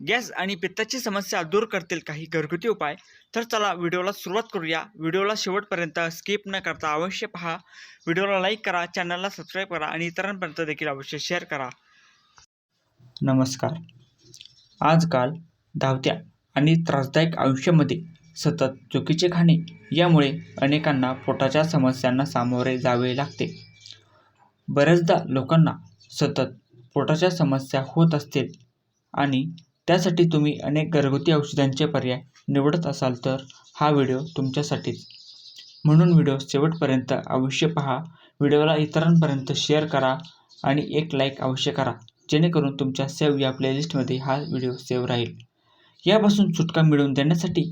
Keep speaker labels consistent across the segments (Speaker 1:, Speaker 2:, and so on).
Speaker 1: Gas आणि पित्ताची समस्या दूर करतील काही घरगुती उपाय. तर चला व्हिडिओला सुरुवात करूया. व्हिडिओला शेवटपर्यंत स्किप न करता अवश्य पहा. व्हिडिओला लाईक करा चॅनलला सबस्क्राईब करा आणि इतरांपर्यंत देखील अवश्य शेअर करा. नमस्कार. आजकाल धावत्या आणि त्रासदायक आयुष्यामध्ये सतत चुकीचे खाणे यामुळे अनेकांना पोटाच्या समस्यांना सामोरे जावे लागते. बऱ्याचदा लोकांना सतत पोटाच्या समस्या होत असतील आणि त्यासाठी तुम्ही अनेक घरगुती औषधांचे पर्याय निवडत असाल तर हा व्हिडिओ तुमच्यासाठीच. म्हणून व्हिडिओ शेवटपर्यंत अवश्य पहा व्हिडिओला इतरांपर्यंत शेअर करा आणि एक लाईक अवश्य करा जेणेकरून तुमच्या सेव्ह या प्लेलिस्टमध्ये हा व्हिडिओ सेव्ह राहील. यापासून सुटका मिळवून देण्यासाठी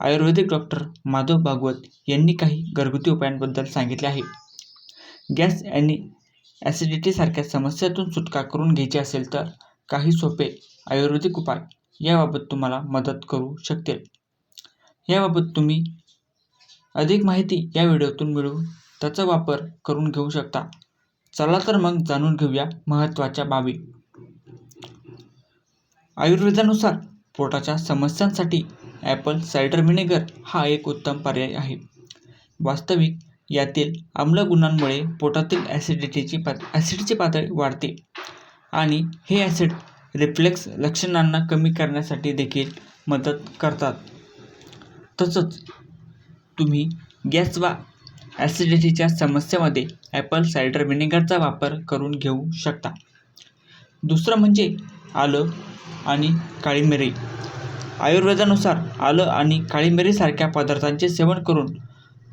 Speaker 1: आयुर्वेदिक डॉक्टर माधव भागवत यांनी काही घरगुती उपायांबद्दल सांगितले आहे. गॅस आणि ॲसिडिटीसारख्या समस्यातून सुटका करून घ्यायची असेल तर काही सोपे आयुर्वेदिक उपाय याबाबत तुम्हाला मदत करू शकतील. याबाबत तुम्ही अधिक माहिती या व्हिडिओतून मिळवून त्याचा वापर करून घेऊ शकता. चला तर मग जाणून घेऊया महत्त्वाच्या बाबी. आयुर्वेदानुसार पोटाच्या समस्यांसाठी ॲपल सायडर व्हिनेगर हा एक उत्तम पर्याय आहे. वास्तविक यातील आम्ल गुणांमुळे पोटातील ॲसिडिटीची पात ॲसिडची पातळी वाढते आणि हे ॲसिड रिफ्लेक्स लक्षणांना कमी करण्यासाठी देखील मदत करतात. तसंच तुम्ही गॅस वा ॲसिडिटीच्या समस्येमध्ये ॲपल सायडर व्हिनेगरचा वापर करून घेऊ शकता. दुसरं म्हणजे आलं आणि काळी मिरी आयुर्वेदानुसार आलं आणि काळी मिरीसारख्या पदार्थांचे सेवन करून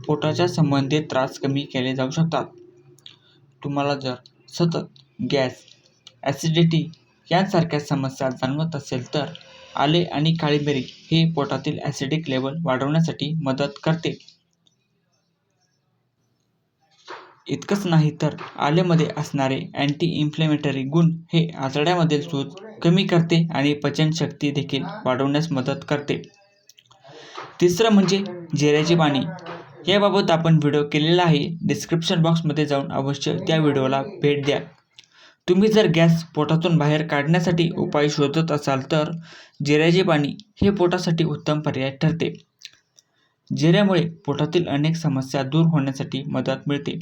Speaker 1: पोटाच्या संबंधित त्रास कमी केले जाऊ शकतात. तुम्हाला जर सतत गॅस ॲसिडिटी यांसारख्या समस्या जाणवत असेल तर आले आणि काळी मिरी हे पोटातील ॲसिडिक लेवल वाढवण्यासाठी मदत करते. इतकंच नाही तर आलेमध्ये असणारे अँटी इन्फ्लेमेटरी गुण हे आतड्यामधील सूज कमी करते आणि पचनशक्ती देखील वाढवण्यास मदत करते. तिसरं म्हणजे जिऱ्याचे पाणी याबाबत आपण व्हिडिओ केलेला आहे. डिस्क्रिप्शन बॉक्समध्ये जाऊन अवश्य त्या व्हिडिओला भेट द्या. तुम्ही जर गॅस पोटातून बाहेर काढण्यासाठी उपाय शोधत असाल तर जिऱ्याचे पाणी हे पोटासाठी उत्तम पर्याय ठरते. जिऱ्यामुळे पोटातील अनेक समस्या दूर होण्यासाठी मदत मिळते.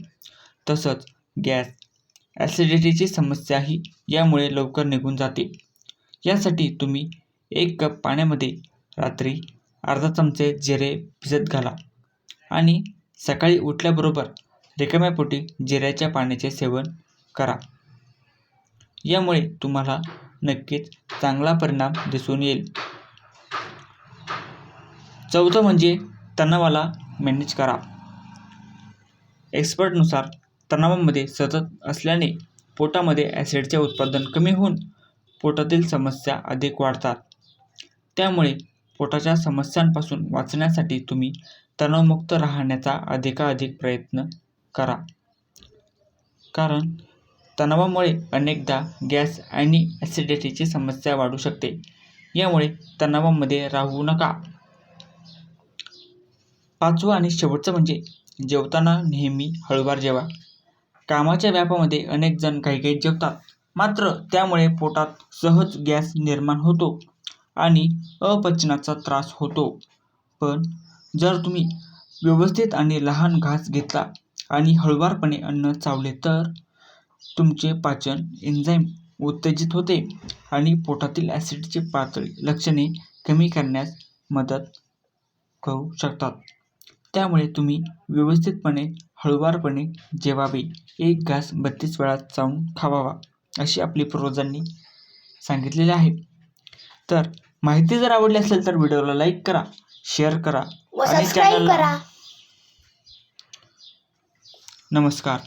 Speaker 1: तसंच गॅस ॲसिडिटीची समस्याही यामुळे लवकर निघून जाते. यासाठी तुम्ही एक कप पाण्यामध्ये रात्री अर्धा चमचे जिरे भिजत घाला आणि सकाळी उठल्याबरोबर रिकाम्या पोटी जिऱ्याच्या पाण्याचे सेवन करा. यामुळे तुम्हाला नक्कीच चांगला परिणाम दिसून येईल. चौथं म्हणजे तणावाला मॅनेज करा. एक्सपर्टनुसार तणावामध्ये सतत असल्याने पोटामध्ये ॲसिडचे उत्पादन कमी होऊन पोटातील समस्या अधिक वाढतात. त्यामुळे पोटाच्या समस्यांपासून वाचण्यासाठी तुम्ही तणावमुक्त राहण्याचा अधिकाधिक प्रयत्न करा. कारण तणावामुळे अनेकदा गॅस आणि ॲसिडिटीची समस्या वाढू शकते. यामुळे तणावामध्ये राहू नका. पाचवं आणि शेवटचं म्हणजे जेवताना नेहमी हळूवार जेवा. कामाच्या व्यापामध्ये अनेक जण काही काही जेवतात. मात्र त्यामुळे पोटात सहज गॅस निर्माण होतो आणि अपचनाचा त्रास होतो. पण जर तुम्ही व्यवस्थित आणि लहान घास घेतला आणि हळुवारपणे अन्न चावले तर तुमचे पाचन एन्झाईम उत्तेजित होते आणि पोटातील ॲसिडची पातळी लक्षणे कमी करण्यास मदत करू शकतात. त्यामुळे तुम्ही व्यवस्थितपणे हळुवारपणे जेवावे. एक घास बत्तीस वेळा चावून खावावा अशी आपली पूर्वजांनी सांगितलेले आहे. तर माहिती जर आवडली असेल तर व्हिडिओला लाईक करा शेअर करा आणि चॅनलला
Speaker 2: करा.
Speaker 1: नमस्कार.